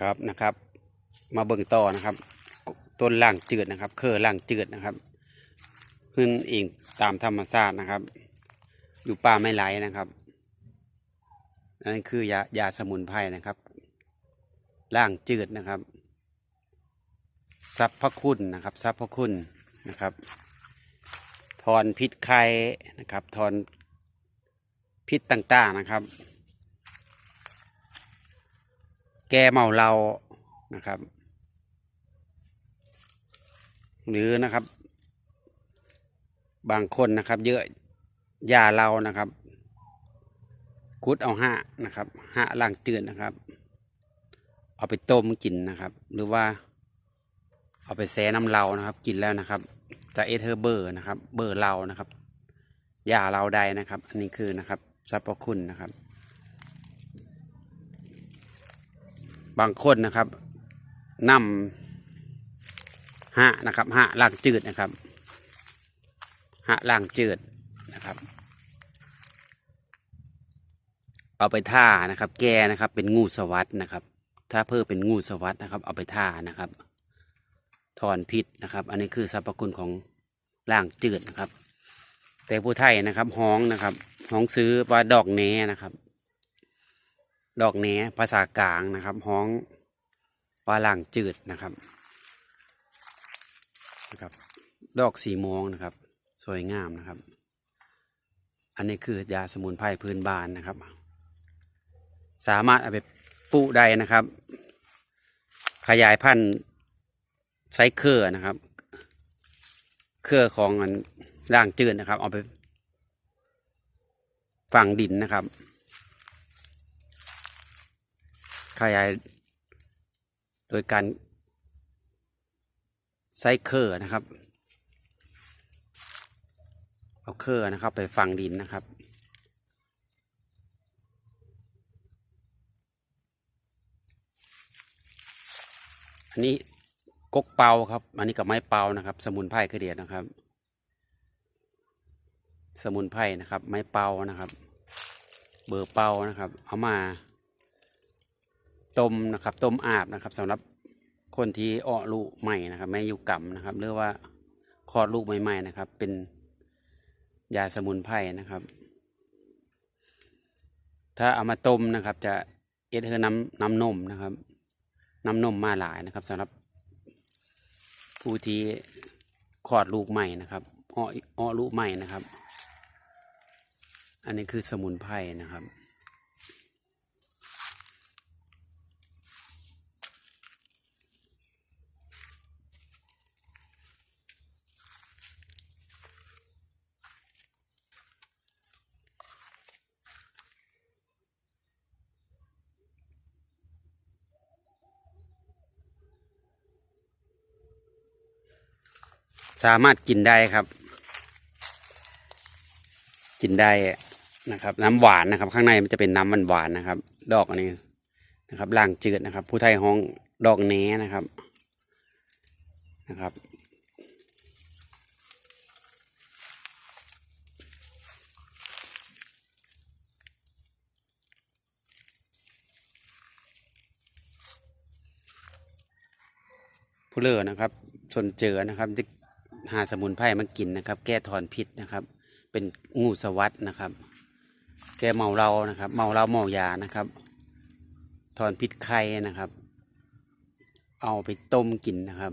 ครับนะครับ มาเบิ่งต่อนะครับ ต้นล่างจืดนะครับ เคอล่างจืดนะครับ ขึ้นเองตามธรรมชาตินะครับ อยู่ป่าไม่ไหลนะครับนั่นคือยายาสมุนไพรนะครับล่างจืดนะครับสรรพคุณนะครับสรรพคุณนะครับทอนพิษไข้นะครับทอนพิษต่างๆนะครับ แกเมาเรานะครับ หรือนะครับ บางคนนะครับ เยอะยาเรานะครับคุดเอาห้านะครับห้าล่างจืดนะครับ เอาไปต้มกินนะครับ หรือว่า เอาไปแซ่น้ำเรานะครับ กินแล้วนะครับจะเอเธอร์เบอร์นะครับ เบอร์เรานะครับยาเราใดนะครับ อันนี้คือนะครับสรรพคุณนะครับ บางคนนะครับนำหะนะครับหะล่างจืดนะครับหะล่างจืดนะครับ เอาไปท่านะครับ แกนะครับ เป็นงูสวัสดนะครับ ถ้าเพิ่มเป็นงูสวัสดนะครับ เอาไปท่านะครับ ถอนพิษนะครับ อันนี้คือสรรพคุณของล่างจืดนะครับ แต่ผู้ไทยนะครับห้องนะครับห้องซื้อว่าดอกแหนนะครับ ดอกแหนภาษากลางนะครับห้องปลาล่างจืดนะครับนะครับ ดอกสีม่วงนะครับ สวยงามนะครับ อันนี้คือยาสมุนไพรพื้นบ้านนะครับ สามารถเอาไปปลูกได้นะครับ ขยายพันธุ์ไซเครือนะครับ เครือของอันล่างจืดนะครับ เอาไปฝังดินนะครับ ขยายโดยการไซเคอร์นะครับ เอาเคอร์นะครับ ไปฝังดินนะครับ อันนี้กกเปาครับ อันนี้กับไม้เปานะครับ สมุนไพรกระเดียดนะครับ สมุนไพรนะครับ ไม้เปานะครับ เบอร์เปานะครับ เอามา ต้มนะครับต้มอาบนะครับสำหรับคนที่อ้อลูกใหม่นะครับไม่ยู่กรรมนะครับหรือว่าคลอดลูกใหม่ ๆ นะครับ เป็นยาสมุนไพรนะครับ ถ้าเอามาต้มนะครับ จะเอ็ดเธอน้ำน้ำนมนะครับ น้ำนมมาหลายนะครับสำหรับผู้ที่คลอดลูกใหม่นะครับอ้ออ้อลูกใหม่นะครับ อันนี้คือสมุนไพรนะครับ สามารถกินได้ครับ กินได้นะครับ น้ำหวานนะครับ ข้างในมันจะเป็นน้ำหวานๆนะครับ ดอกอันนี้นะครับล่างจืดนะครับ ผู้ไทยห้องดอกแหนนะครับนะครับผู้เลอนะครับส่วนเจอนะครับจะ หาสมุนไพรมากินนะครับ แก้ถอนพิษนะครับ เป็นงูสวัสดนะครับ แก้เมาเรานะครับ เมาเราเมายานะครับถอนพิษไข้นะครับ เอาไปต้มกินนะครับ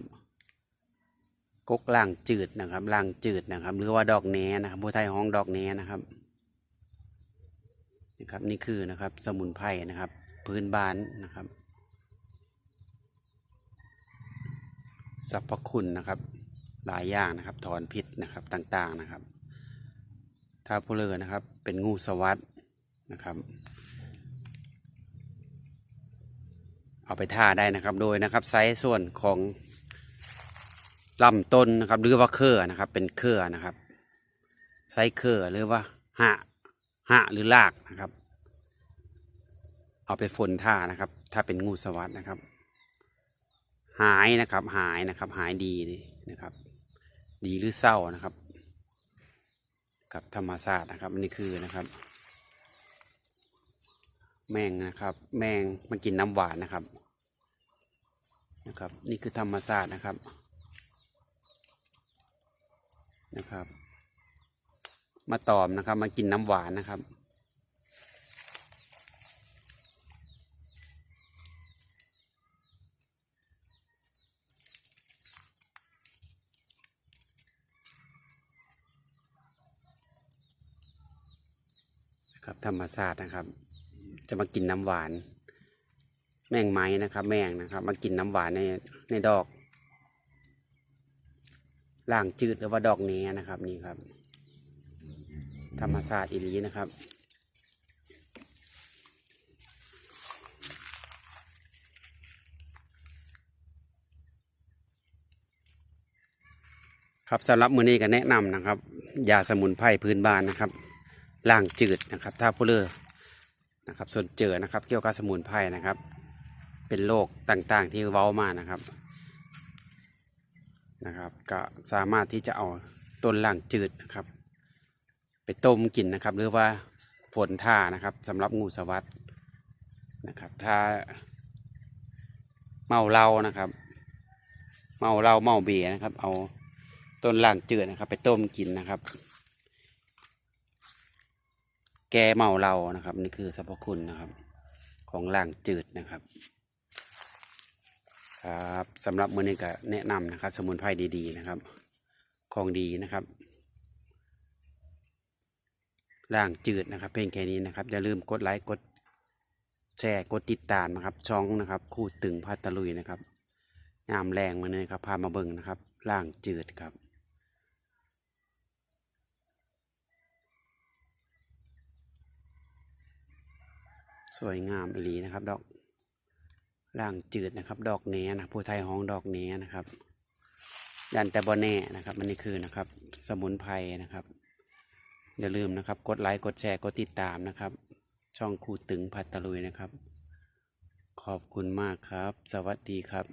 กกล่างจืดนะครับล่างจืดนะครับ หรือว่าดอกแหนนะครับผู้ไทยห้องดอกแหนนะครับนะครับ นี่คือนะครับ สมุนไพรนะครับ พื้นบ้านนะครับสรรพคุณนะครับ หลายอย่างนะครับ ถอนพิษนะครับต่างๆนะครับ ถ้าผู้เลอนะครับเป็นงูสวัสดนะครับ เอาไปท่าได้นะครับโดยนะครับไซส์ส่วนของลำต้นนะครับหรือว่าเครือนะครับ เป็นเครือนะครับไซส์เครือหรือว่าหะหะหรือลากนะครับ เอาไปฝนท่านะครับ ถ้าเป็นงูสวัสดนะครับ หายนะครับหายนะครับ หายดีนี่นะครับ ดีหรือเศร้านะครับ กับธรรมศาสตร์นะครับนนี่คือนะครับ แมงนะครับ แมงมันกินน้ำหวานนะครับนะครับ นี่คือธรรมศาสตร์นะครับนะครับ มาตอมนะครับมากินน้ำหวานนะครับ นะครับ ธรรมศาสตร์นะครับ จะมากินน้ำหวาน แมงไม้นะครับ แมงนะครับ มากินน้ำหวานในในดอกล่างจืดหรือว่าดอกเนี้ยนะครับนี่ครับ ธรรมศาสตร์อีหลีนะครับครับสำหรับมือนี้ก็แนะนำนะครับยาสมุนไพรพื้นบ้านนะครับ ล่างจืดนะครับถ้าผู้เลือนะครับ ส่วนเจอนะครับ เกี่ยวกับสมุนไพรนะครับ เป็นโรคต่างๆที่เว้ามานะครับนะครับ ก็สามารถที่จะเอาต้นล่างจืดนะครับ ไปต้มกินนะครับ หรือว่าฝนท่านะครับสำหรับงูสวัสดนะครับ ถ้าเมาเหล้านะครับ เมาเหล้าเมาเบียนะครับ เอาต้นล่างจืดนะครับ ไปต้มกินนะครับ แก้เมาเรานะครับ นี่คือสรรพคุณนะครับ ของล่างจืดนะครับ ครับสำหรับมือนี้ก็แนะนำนะครับ สมุนไพรดีๆนะครับ ของดีนะครับล่างจืดนะครับ เพียงแค่นี้นะครับ อย่าลืมกดไลค์กดแชร์กดติดตามนะครับ ช่องนะครับ คู่ตึงพัตตะลุยนะครับยามแรงมาเลยครับพามาเบิ่งนะครับล่างจืดครับ สวยงามอีหลีนะครับ ดอกล่างจืดนะครับ ดอกเนี้นะผู้ไทยห้องดอกเนี้นะครับยันแต่บอแน่นะครับมันนี่คือนะครับ สมุนไพรนะครับอย่าลืมนะครับ กดไลค์กดแชร์กดติดตามนะครับ ช่องคูตึงพัตตะลุยนะครับ ขอบคุณมากครับ สวัสดีครับ